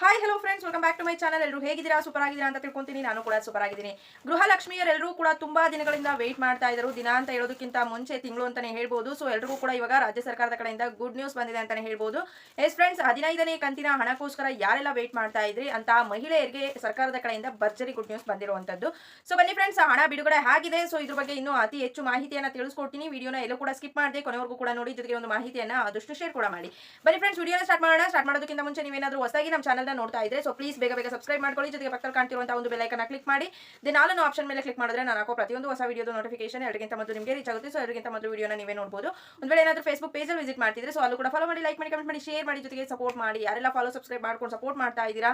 Hi hello friends welcome back to my channel ಎಲ್ಲರೂ ಹೇಗಿದ್ದೀರಾ? Super ಆಗಿದ್ದೀರಾ ಅಂತ ತಿಳ್ಕೊಂತೀನಿ. ನಾನು ಕೂಡ ಸೂಪರ್ ಆಗಿದ್ದೀನಿ ಗೃಹಲಕ್ಷ್ಮಿಯರೆಲ್ಲರೂ ಕೂಡ ತುಂಬಾ ದಿನಗಳಿಂದ ವೆಯ್ಟ್ ಮಾಡ್ತಾ ಇದ್ದರು. ದಿನ ಅಂತ ಹೇಳೋದಕ್ಕಿಂತ ಮುಂಚೆ ತಿಂಗಳು ಅಂತಾನೆ ಹೇಳ್ಬೋದು. ಸೊ ಎಲ್ರಿಗೂ ಕೂಡ ಇವಾಗ ರಾಜ್ಯ ಸರ್ಕಾರದ ಕಡೆಯಿಂದ ಗುಡ್ ನ್ಯೂಸ್ ಬಂದಿದೆ ಅಂತಾನೆ ಹೇಳ್ಬೋದು. ಎಸ್ ಫ್ರೆಂಡ್ಸ್ ಹದಿನೈದನೇ ಕಂತಿನ ಹಣಕ್ಕೋಸ್ಕರ ಯಾರೆಲ್ಲ ವೆಯ್ಟ್ ಮಾಡ್ತಾ ಇದ್ರಿ ಅಂತ ಮಹಿಳೆಯರಿಗೆ ಸರ್ಕಾರದ ಕಡೆಯಿಂದ ಭರ್ಜರಿ ಗುಡ್ ನ್ಯೂಸ್ ಬಂದಿರುವಂತದ್ದು ಸೊ ಬನ್ನಿ ಫ್ರೆಂಡ್ಸ್ ಹಣ ಬಿಡುಗಡೆ ಆಗಿದೆ. ಸೊ ಇದ್ರ ಬಗ್ಗೆ ಇನ್ನೂ ಅತಿ ಹೆಚ್ಚು ಮಾಹಿತಿಯನ್ನ ತಿಳಿಸ್ಕೊಡ್ತೀನಿ. ವಿಡಿಯೋನ ಎಲ್ಲೂ ಕೂಡ ಸ್ಕಿಪ್ ಮಾಡಿದೆ ಕೊನೆವರೆಗೂ ಕೂಡ ನೋಡಿ ಜೊತೆಗೆ ಒಂದು ಮಾಹಿತಿಯನ್ನ ಆದಷ್ಟು ಶೇರ್ ಕೂಡ ಮಾಡಿ. ಬನ್ನಿ ಫ್ರೆಂಡ್ಸ್ ವಿಡಿಯೋನ ಸ್ಟಾರ್ಟ್ ಮಾಡೋಣ. ಸ್ಟಾರ್ಟ್ ಮಾಡೋದಕ್ಕಿಂತ ಮುಂಚೆ ನೀವೇನಾದ್ರೂ ಹೊಸದಾಗಿ ನಮ್ಮ ಚಾನಲ್ನ ನೋಡ್ತಾ ಇದ್ರೆ. ಸೊ ಪ್ಲೀಸ್ ಬೇಗ ಬೇಗ ಸಬ್ಸ್ಕ್ರೈಬ್ ಮಾಡ್ಕೊಳ್ಳಿ. ಜೊತೆಗೆ ಪಕ್ಕದಲ್ಲಿ ಕಾಣ್ತಿರುವಂತಹ ಒಂದು ಬೆಲೈಕನ್ನ ಕ್ಲಿಕ್ ಮಾಡಿ. ದೆನ್ ಆಲನ್ನು ಆಪ್ಷನ್ ಮೇಲೆ ಕ್ಲಿಕ್ ಮಾಡಿದ್ರೆ ನಾನು ಹಾಕೋ ಪ್ರತಿಯೊಂದು ಹೊಸ ವಿಡಿಯೋದು ನೋಟಿಫಿಕೇಶನ್ ಎರಡಿಗಿಂತ ಮೊದಲು ನಿಮಗೆ ರೀಚ್ ಆಗುತ್ತೆ. ಸೊ ಎರಡಿಗಿಂತ ಮೊದಲು ವಿಡಿಯೋನ ನೀವೇ ನೋಡಬಹುದು ಒಂದು ವೇಳೆ ಏನಾದರೂ ಫೇಸ್ಬುಕ್ ಪೇಜಲ್ಲಿ ವಿಸಿಟ್ ಮಾಡ್ತಿದ್ರೆ ಸೊ ಅಲ್ಲೂ ಕೂಡ ಫಾಲೋ ಮಾಡಿ ಲೈಕ್ ಮಾಡಿ ಕಮೆಂಟ್ ಮಾಡಿ ಶೇರ್ ಮಾಡಿ, ಜೊತೆಗೆ ಸಪೋರ್ಟ್ ಮಾಡಿ. ಯಾರೆಲ್ಲ ಫಾಲೋ ಸಬ್ಸ್ಕ್ರೈಬ್ ಮಾಡ್ಕೊಂಡು ಸಪೋರ್ಟ್ ಮಾಡ್ತಾ ಇದ್ದೀರಾ,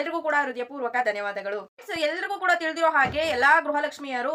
ಎಲ್ರಿಗೂ ಕೂಡ ಹೃದಯಪೂರ್ವಕ ಧನ್ಯವಾದಗಳು. ಸೊ ಎಲ್ರಿಗೂ ಕೂಡ ತಿಳಿದಿರೋ ಹಾಗೆ ಎಲ್ಲಾ ಗೃಹಲಕ್ಷ್ಮಿಯರು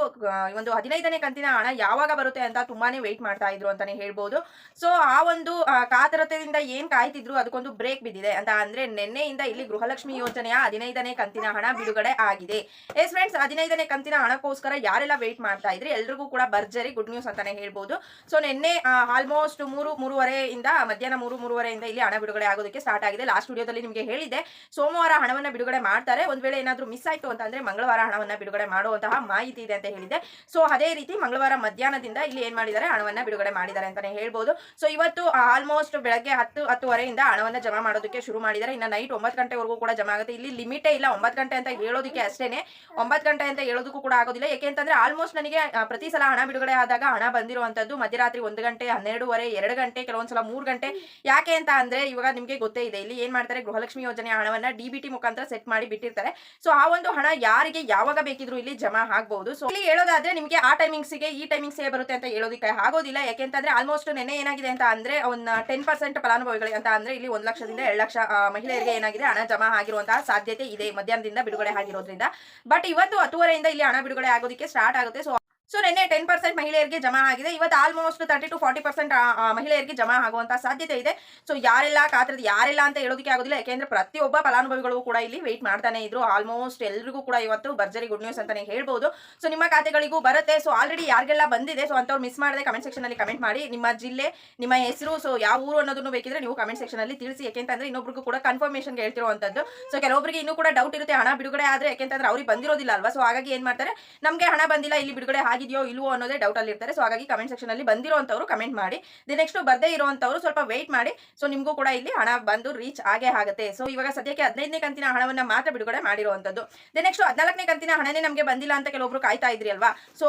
ಒಂದು ಹದಿನೈದನೇ ಕಂತಿನ ಹಣ ಯಾವಾಗ ಬರುತ್ತೆ ಅಂತ ತುಂಬಾನೇ ವೆಯ್ಟ್ ಮಾಡ್ತಾ ಇದ್ರು ಅಂತಾನೆ ಹೇಳ್ಬೋದು. ಸೊ ಆ ಒಂದು ಕಾತರತೆಯಿಂದ ಏನ್ ಕಾಯ್ತಿದ್ರು ಅದಕ್ಕೊಂದು ಬ್ರೇಕ್ ಬಿದ್ದಿದೆ. ಅಂತ ಅಂದ್ರೆ ನಿನ್ನೆಯಿಂದ ಇಲ್ಲಿ ಗೃಹಲಕ್ಷ್ಮಿ ಯೋಜನೆಯ ಹದಿನೈದನೇ ಕಂತಿನ ಹಣ ಬಿಡುಗಡೆ ಆಗಿದೆ. ಎಸ್ ಫ್ರೆಂಡ್ಸ್ ಹದಿನೈದನೇ ಕಂತಿನ ಹಣಕ್ಕೋಸ್ಕರ ಯಾರೆಲ್ಲ ವೆಯ್ಟ್ ಮಾಡ್ತಾ ಇದ್ರಿ? ಎಲ್ರಿಗೂ ಕೂಡ ಭರ್ಜರಿ ಗುಡ್ ನ್ಯೂಸ್ ಅಂತಾನೆ ಹೇಳ್ಬೋದು. ಸೊ ನಿನ್ನೆ ಆಲ್ಮೋಸ್ಟ್ ಮೂರು, ಮೂರುವರೆಯಿಂದ, ಮಧ್ಯಾಹ್ನ ಮೂರು, ಮೂರುವರೆಯಿಂದ ಇಲ್ಲಿ ಹಣ ಬಿಡುಗಡೆ ಆಗೋದಕ್ಕೆ ಸ್ಟಾರ್ಟ್ ಆಗಿದೆ. ಲಾಸ್ಟ್ ವಿಡಿಯೋದಲ್ಲಿ ನಿಮಗೆ ಹೇಳಿದೆ ಸೋಮವಾರ ಹಣವನ್ನ ಬಿಡುಗಡೆ ಮಾಡ್ತಾರೆ. ಒಂದ್ ವೇಳೆ ಏನಾದ್ರೂ ಮಿಸ್ ಆಯ್ತು ಅಂತ ಅಂದ್ರೆ ಮಂಗಳವಾರ ಹಣವನ್ನ ಬಿಡುಗಡೆ ಮಾಡುವಂತಹ ಮಾಹಿತಿ ಇದೆ ಅಂತ ಹೇಳಿದೆ ಸೊ ಅದೇ ರೀತಿ ಮಂಗಳವಾರ ಮಧ್ಯಾಹ್ನದಿಂದ ಇಲ್ಲಿ ಏನ್ ಮಾಡಿದ್ದಾರೆ? ಹಣವನ್ನ ಬಿಡುಗಡೆ ಮಾಡಿದ್ದಾರೆ ಅಂತಾನೆ ಹೇಳ್ಬೋದು. ಸೊ ಇವತ್ತು ಆಲ್ಮೋಸ್ಟ್ ಬೆಳಗ್ಗೆ ಹತ್ತು, ಹತ್ತುವರೆಯಿಂದ ಹಣವನ್ನ ಜಮಾ ಮಾಡೋದಕ್ಕೆ ಶುರು ಮಾಡಿದ್ದಾರೆ. ಇನ್ನು ನೈಟ್ ಒಂಬತ್ತು ಗಂಟೆವರೆಗೂ ಕೂಡ ಜಮಾ ಆಗುತ್ತೆ. ಇಲ್ಲಿ ಲಿಮಿಟೇ ಇಲ್ಲ. ಒಂಬತ್ತು ಗಂಟೆ ಅಂತ ಹೇಳೋದಕ್ಕೆ ಅಷ್ಟೇನೆ. ಒಂಬತ್ತು ಗಂಟೆ ಅಂತ ಹೇಳೋದಕ್ಕೂ ಕೂಡ ಆಗೋದಿಲ್ಲ. ಯಾಕೆ ಅಂತಂದ್ರೆ ಆಲ್ಮೋಸ್ಟ್ ನನಗೆ ಪ್ರತಿ ಸಲ ಹಣ ಬಿಡುಗಡೆ ಆದಾಗ ಹಣ ಬಂದಿರುವಂತದ್ದು ಮಧ್ಯರಾತ್ರಿ ಒಂದು ಗಂಟೆ, ಹನ್ನೆರಡುವರೆ, ಎರಡು ಗಂಟೆ, ಕೆಲವೊಂದ್ಸಲ ಮೂರು ಗಂಟೆ. ಯಾಕೆ ಅಂತ ಅಂದ್ರೆ ಇವಾಗ ನಿಮಗೆ ಗೊತ್ತೇ ಇದೆ. ಇಲ್ಲಿ ಏನ್ ಮಾಡ್ತಾರೆ? ಗೃಹಲಕ್ಷ್ಮಿ ಯೋಜನೆ ಹಣವನ್ನ ಡಿಬಿಟಿ ಮುಖಾಂತರ ಸೆಟ್ ಮಾಡಿ ಬಿಟ್ಟಿರ್ತಾರೆ. ಸೊ ಆ ಒಂದು ಹಣ ಯಾರಿಗೆ ಯಾವಾಗ ಬೇಕಿದ್ರು ಇಲ್ಲಿ ಜಮಾ ಆಗ್ಬಹುದು ಸೊ ಇಲ್ಲಿ ಹೇಳೋದಾದ್ರೆ ನಿಮಗೆ ಆ ಟೈಮಿಂಗ್ಸ್ಗೆ ಈ ಟೈಮಿಂಗ್ಸ್ಗೆ ಬರುತ್ತೆ ಅಂತ ಹೇಳೋದಕ್ಕೆ ಆಗೋದಿಲ್ಲ. ಯಾಕೆಂತಂದ್ರೆ ಆಲ್ಮೋಸ್ಟ್ ನೆನೆ ಏನಾಗಿದೆ ಅಂತ ಅಂದ್ರೆ ಒಂದು ಟೆನ್ ಪರ್ಸೆಂಟ್ ಫಲಾನುಭವಿಗಳಿಗೆ ಅಂತ ಅಂದ್ರೆ ಇಲ್ಲಿ ಒಂದು ಲಕ್ಷದಿಂದ ಎರಡು ಲಕ್ಷ ಮಹಿಳೆಯರಿಗೆ ಏನಾಗಿದೆ ಹಣ ಜಮಾ ಆಗಿರುವಂತಹ ಸಾಧ್ಯತೆ ಇದೆ. ಮಧ್ಯಾಹ್ನದಿಂದ ಬಿಡುಗಡೆ ಆಗಿರೋದ್ರಿಂದ. ಬಟ್ ಇವತ್ತು ಹತ್ತುವರೆಯಿಂದ ಇಲ್ಲಿ ಹಣ ಬಿಡುಗಡೆ ಆಗೋದಕ್ಕೆ ಸ್ಟಾರ್ಟ್ ಆಗುತ್ತೆ. ಸೊ ಸೊ ನಿನ್ನೆ ಟೆನ್ ಪರ್ಸೆಂಟ್ ಮಹಿಳೆಯರಿಗೆ ಜಮಾ ಆಗಿದೆ. ಇವತ್ತು almost thirty to forty percent ಮಹಿಳೆಯರಿಗೆ ಜಮಾ ಆಗುವಂತಹ ಸಾಧ್ಯತೆ ಇದೆ. ಸೊ ಯಾರೆಲ್ಲ ಕಾತ್ರದ ಯಾರೆಲ್ಲ ಅಂತ ಹೇಳೋದಕ್ಕೆ ಆಗೋದಿಲ್ಲ. ಯಾಕೆಂದ್ರೆ ಪ್ರತಿಯೊಬ್ಬ ಫಲಾನುಭವಿಗಳು ಕೂಡ ಇಲ್ಲಿ ವೆಯ್ಟ್ ಮಾಡ್ತಾನೆ ಇದ್ರು. ಆಲ್ಮೋಸ್ಟ್ ಎಲ್ರಿಗೂ ಕೂಡ ಇವತ್ತು ಭರ್ಜರಿ ಗುಡ್ ನ್ಯೂಸ್ ಅಂತಾನೆ ಹೇಳ್ಬೋದು. ಸೊ ನಿಮ್ಮ ಖಾತೆಗಳಿಗೂ ಬರುತ್ತೆ. ಸೊ ಆಲ್ರೆಡಿ ಯಾರಿಗೆಲ್ಲ ಬಂದಿದೆ ಸೊ ಅಂತವ್ರು ಮಿಸ್ ಮಾಡದೆ ಕಮೆಂಟ್ ಸೆಕ್ಷನ್ ಅಲ್ಲಿ ಕಮೆಂಟ್ ಮಾಡಿ. ನಿಮ್ಮ ಜಿಲ್ಲೆ, ನಿಮ್ಮ ಹೆಸರು ಸೊ ಯಾವ ಊರು ಅನ್ನೋದನ್ನು ಬೇಕಿದ್ರೆ ನೀವು ಕಮೆಂಟ್ ಸೆಕ್ಷನ್ ಅಲ್ಲಿ ತಿಳಿಸಿ. ಯಾಕೆಂತಂದ್ರೆ ಇನ್ನೊಬ್ರಿಗೂ ಕೂಡ ಕನ್ಫರ್ಮೇಷನ್ ಹೇಳ್ತಿರುವಂತದ್ದು. ಸೊ ಕೆಲವೊಬ್ಬರಿಗೆ ಇನ್ನೂ ಕೂಡ ಡೌಟ್ ಇರುತ್ತೆ. ಹಣ ಬಿಡುಗಡೆ ಆದ್ರೆ ಯಾಕೆಂತಂದ್ರೆ ಅವ್ರಿಗೆ ಬಂದಿರೋದಿಲ್ಲ ಅಲ್ವಾ? ಸೊ ಹಾಗಾಗಿ ಏನ್ ಮಾಡ್ತಾರೆ? ನಮಗೆ ಹಣ ಬಂದಿಲ್ಲ, ಇಲ್ಲಿ ಬಿಡುಗಡೆ ಆಗಿದೆಯೋ ಇಲ್ವೋ ಅನ್ನೋದೇ ಡೌಟ್ ಅಲ್ಲಿ ಇರ್ತಾರೆ. ಸೊ ಹಾಗಾಗಿ ಕಮೆಂಟ್ ಸೆಕ್ಷನ್ ಅಲ್ಲಿ ಬಂದಿರೋಂಥವ್ರು ಕಮೆಂಟ್ ಮಾಡಿ. ದಿ ನೆಕ್ಸ್ಟ್ ಬರ್ದೇ ಇರುವಂತವ್ರು ಸ್ವಲ್ಪ ವೆಯ್ಟ್ ಮಾಡಿ. ಸೊ ನಿಮಗೂ ಕೂಡ ಇಲ್ಲಿ ಹಣ ಬಂದು ರೀಚ್ ಆಗೇ ಆಗುತ್ತೆ. ಸೊ ಇವಾಗ ಸದ್ಯಕ್ಕೆ ಹದಿನೈದನೇ ಕಂತಿನ ಹಣವನ್ನ ಮಾತ್ರ ಬಿಡುಗಡೆ ಮಾಡಿರುವಂಥದ್ದು. ದಿ ನೆಕ್ಸ್ಟ್ ಹದಿನಾಲ್ಕನೇ ಕಂತಿನ ಹಣನೇ ನಮಗೆ ಬಂದಿಲ್ಲ ಅಂತ ಕೆಲವೊಬ್ರು ಕಾಯ್ತಾ ಇದ್ರಿ ಅಲ್ವಾ? ಸೊ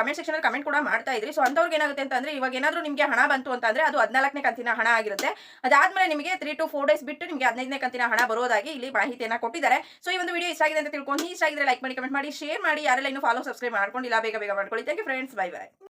ಕಮೆಂಟ್ ಸೆಕ್ಷನ್ ಅಲ್ಲಿ ಕಮೆಂಟ್ ಕೂಡ ಮಾಡ್ತಾ ಇದ್ರಿ. ಸೊ ಅಂಥವ್ರಿಗೆ ಏನಾಗುತ್ತೆ ಅಂತಂದ್ರೆ, ಇವಾಗ ಏನಾದರೂ ನಿಮಗೆ ಹಣ ಬಂತು ಅಂತಂದ್ರೆ, ಅದು ಹದಿನಾಲ್ಕನೇ ಕಂತಿನ ಹಣ ಆಗಿರುತ್ತೆ. ಅದಾದ್ಮೇಲೆ ನಿಮಗೆ ತ್ರೀ ಟು ಫೋರ್ ಡೇಸ್ ಬಿಟ್ಟು ನಿಮಗೆ ಹದಿನೈದನೇ ಕಂತಿನ ಹಣ ಬರೋದಾಗಿ ಇಲ್ಲಿ ಮಾಹಿತಿಯನ್ನು ಕೊಟ್ಟಿದ್ದಾರೆ. ಸೊ ಈ ಒಂದು ವಿಡಿಯೋ ಇಷ್ಟ ಆಗಿದೆ ಅಂತ ತಿಳ್ಕೊಂಡು, ಇಷ್ಟ ಆಗಿದ್ರೆ ಲೈಕ್ ಮಾಡಿ ಕಮೆಂಟ್ ಮಾಡಿ ಶೇರ್ ಮಾಡಿ. ಯಾರೆಲ್ಲ ಇನ್ನೂ ಫಾಲೋ ಸಬ್ಸ್ಕ್ರೈಬ್ ಮಾಡ್ಕೊಂಡಿಲ್ಲ, ಬೇಗ ಬೇಗ ಮಾಡ್ಕೊಳ್ಳಿ. Thank you friends bye bye